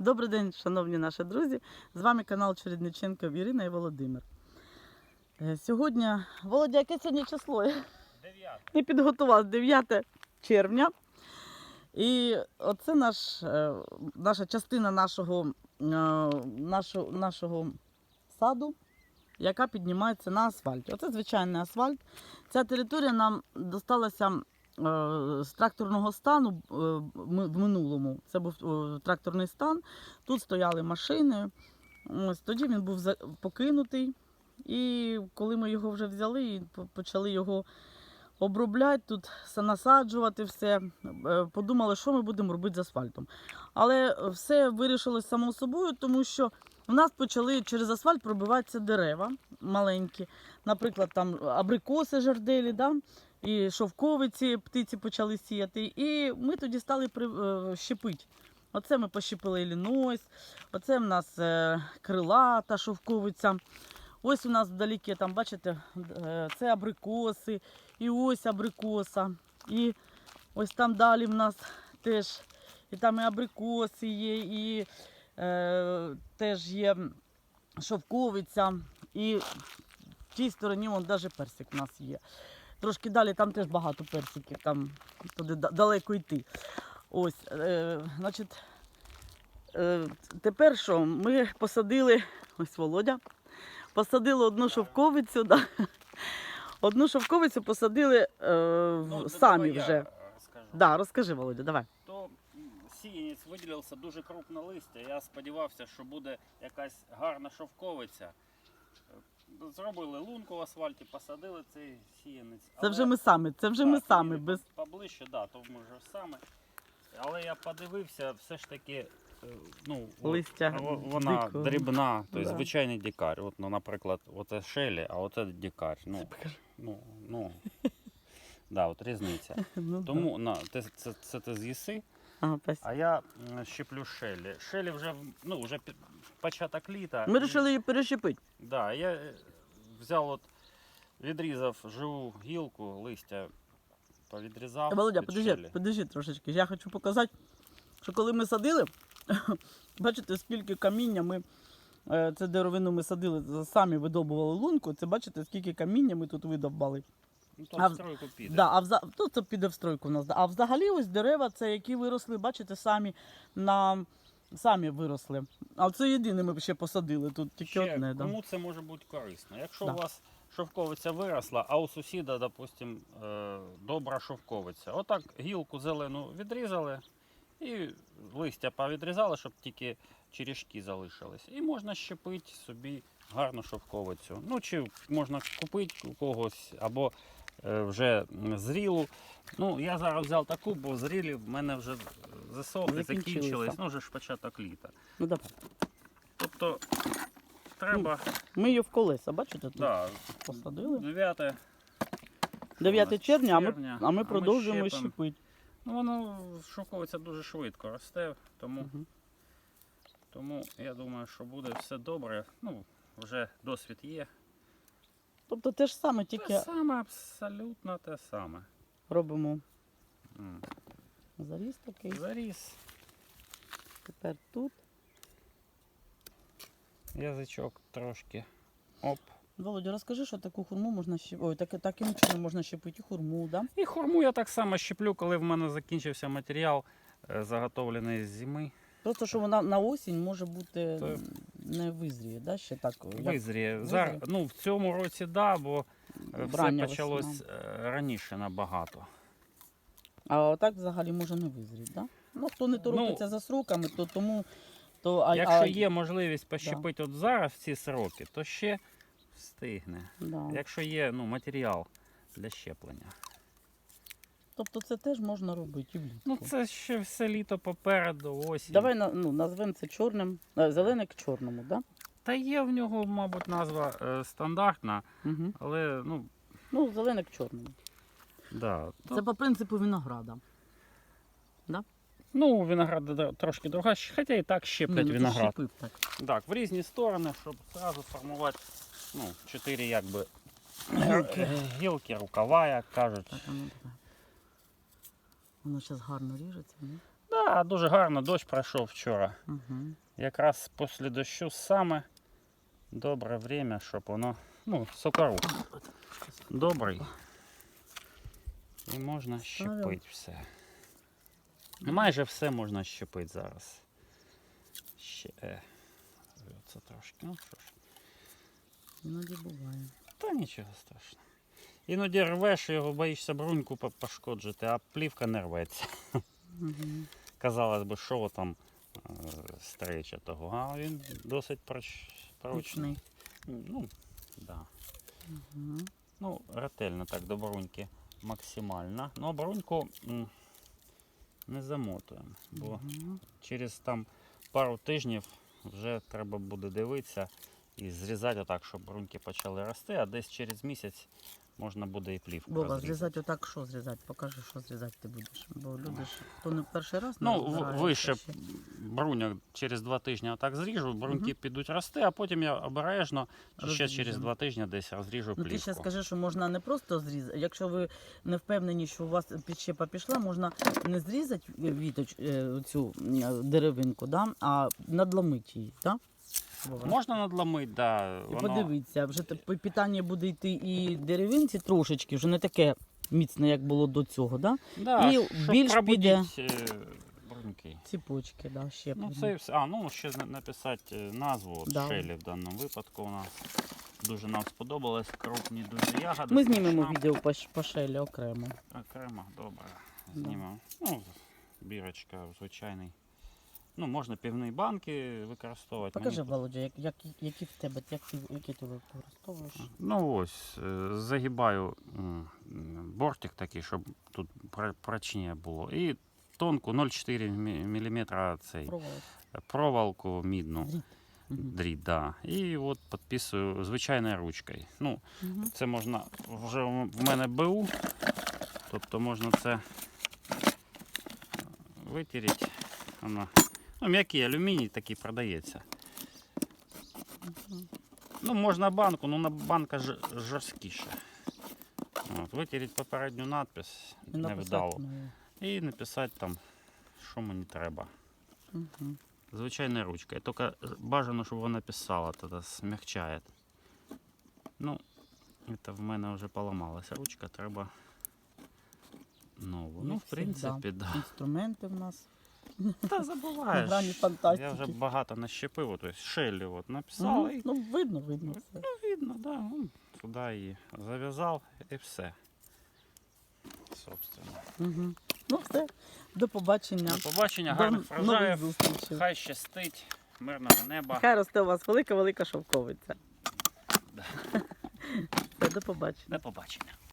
Добрий день, шановні наші друзі. З вами канал Чередниченко Ірина і Володимир. Е, Сьогодні, Володя, яке сьогодні число? Я Дев'яте. Не підготував 9 червня. І оце наш, е, наша частина нашого, е, нашого, нашого саду, яка піднімається на асфальті. Оце звичайний асфальт. Ця територія нам досталася з тракторного стану е, в минулому. Це був е, тракторний стан. Тут стояли машини. Ось тоді він був покинутий. І коли ми його вже взяли і почали його обробляти, тут насаджувати, все, е, подумали, що ми будемо робити з асфальтом. Але все вирішилось само собою, тому що в нас почали через асфальт пробиватися дерева маленькі. Наприклад, там абрикоси жарделі, да? І шовковиці птиці почали сіяти. І ми тоді стали е, щепити. Оце ми пощепили лінойс, оце в нас е, крилата шовковиця. Ось у нас вдалеке, там, бачите, е, це абрикоси, і ось абрикоса. І ось там далі в нас теж і там і абрикоси є, і е, теж є шовковиця, і в тій стороні навіть персик у нас є. Трошки далі там теж багато персиків, там туди далеко йти. Ось, е, значить, е, тепер що? Ми посадили, ось Володя, посадили одну шовковицю, да. одну шовковицю посадили е, в- Ну, самі вже. Розкажу. Да, розкажи, Володя, давай. То сіянець виділився дуже крупне листя. Я сподівався, що буде якась гарна шовковиця. Зробили лунку в асфальті, посадили цей сіянець. Це вже ми самі, це вже ми самі. Без... Поближче, да, то ми вже саме. Але я подивився, все ж таки, е, ну, Листя во- вона дикого. дрібна, тобто Да. звичайний дикар. От, ну, наприклад, оце шелі, а оце дикар. Ну, ну, ну. Да, от різниця. Ну. Тому на, ти, це, це ти з'їси, Ага, спасибо. а я м, щеплю шелі. Шелі вже, в- ну, вже пі- початок літа. Ми вирішили її перещепити. Да, я е, взяв от, відрізав живу гілку, листя повідрізав. Володя, від подожди, подожди трошечки. Я хочу показати, що коли ми садили, бачите, скільки каміння ми. е, Це деревину ми садили, самі видобували лунку. Це бачите, скільки каміння ми тут видобували. Ну, то А в стройку піде. Да, а вза... ну, це піде в стройку в нас. А взагалі ось дерева, це які виросли, бачите, самі на самі виросли. А це єдине ми ще посадили тут, тільки Ще одне. Да. кому це може бути корисно? Якщо Да. у вас шовковиця виросла, а у сусіда, допустим, е, добра шовковиця. Отак гілку зелену відрізали і листя повідрізали, щоб тільки черешки залишились. І можна щепити собі гарну шовковицю. Ну, чи можна купити у когось, або вже зрілу. Ну, я зараз взяв таку, бо зрілі в мене вже засохли, закінчились. Ну, вже ж початок літа. Ну, давай. Тобто треба. Ми її в колеса, бачите, тут Да, посадили. 9. 9 червня, а ми, а ми а продовжуємо щепити. Ну воно шовковиця дуже швидко росте, тому, Мгм. тому я думаю, що буде все добре. Ну, вже досвід є. Тобто те ж саме, тільки Те саме, абсолютно те саме. робимо М. заріз такий. Заріс, Тепер тут. язичок трошки. Оп. Володя, розкажи, що таку хурму можна щепити. Ой, так, таким чином можна щепити і хурму, да? І хурму я так само щеплю, коли в мене закінчився матеріал, е, заготовлений з зими. Просто що вона на осінь може бути То- м, не визріє, да? Ще так. як Визріє. Зараз, ну, в цьому році так, да, бо е, все почалось весна. е, раніше набагато. А отак взагалі може не визріти, да? Ну, хто не торопиться за сроками, то тому. То, а, Якщо а, є можливість пощепити от зараз ці сроки, то ще встигне. Да. Якщо є ну, матеріал для щеплення. Тобто це теж можна робити і влітку. Ну це ще все літо попереду, осінь. Давай на- ну, назвемо це чорним, е, зелене к чорному, да? Та є в нього, мабуть, назва е, стандартна, Угу. але ну, Ну, зелене к чорному. да. Це по принципу винограда. Ну, виноград трошки друга, щ- хоча і так щеплять ну, ти виноград. щепив так. Так, в різні сторони, щоб одразу формувати ну, чотири якби Гілки. е, гілки, рукава, як кажуть. Так, а ну давай. Воно зараз гарно ріжеться, ні? Да, дуже гарно, дощ пройшов вчора. Угу. Якраз після дощу саме добре время, щоб воно, ну, сокорок добрий. І можна щепити все. Майже все можна щепити зараз. Ще. Це трошки. Ну що ж. Іноді буває. Та нічого страшного. Іноді рвеш його, боїшся бруньку пошкоджити, а плівка не рветься. Угу. Казалось би, що там е, стреча того, а він досить проч... прочний. Ну, да. Угу. ну, ретельно так до бруньки максимально. Ну, а бруньку не замотуємо, бо Угу. через там пару тижнів вже треба буде дивитися і зрізати отак, щоб бруньки почали рости, а десь через місяць можна буде і плівку розрізати. зрізати отак, що зрізати? Покажи, що зрізати ти будеш. Бо люди ж, хто не перший раз не Ну, в- розбирається вище ще. бруняк через два тижні отак зріжу, бруньки підуть рости, а потім я обережно чи ще через два тижні десь розріжу Ну ти ще плівку. скажи, що можна не просто зрізати. Якщо ви не впевнені, що у вас підщепа пішла, можна не зрізати віточ, е, цю е, деревинку, да? а надломити її. Да? Вова? Можна надламити, да, І воно... подивитися, вже те- питання буде йти і деревинці трошечки, вже не таке міцне, як було до цього, да? Да, І щоб більш пробудіть, е, бруньки. Ціпочки, да, ще Ну, це і все. А, ну ще на- написати е, назву от Да. Шелі в даному випадку нас. Дуже нам сподобалось, крупні дуже ягоди. Ми знімемо смачна. відео по, по шелі окремо. Окремо, добре. Да. Знімемо. Ну, бірочка звичайний. Ну, можна півні банки використовувати. Покажи, Мені Володя, як, як, які в тебе, як ти, які ти використовуєш. Ну ось, е, загибаю бортик такий, щоб тут прочніше було. І тонку 0,4 мм цей Проволока. проволоку мідну. Дріт. Дріт, да. І от підписую звичайною ручкою. Ну, Мгм. це можна вже в мене БУ, тобто можна це витерти. Воно. Ну, м'який алюміній такий продається. Ну, можна банку, ну на банка ж, жорсткіше. От, витереть попередню надпис, І не І написати там, що мені треба. Мгм. Звичайною ручкою. Тільки бажано, щоб вона писала, тоді смягчає. Ну, це в мене вже поламалася ручка, треба нову. Ну, Як в принципі, да. Інструменти в нас Та на забуваєш. грані фантастики. Я вже багато нащепив, тобто шелі от написав і Ну, видно, видно все. видно, да. ну, Туди її зав'язав і все. Собственно. Угу. Ну все, до побачення. До побачення, До гарних нових зустрічей. Хай щастить, мирного неба. Хай росте у вас велика-велика шовковиця. Все, до побачення. До побачення.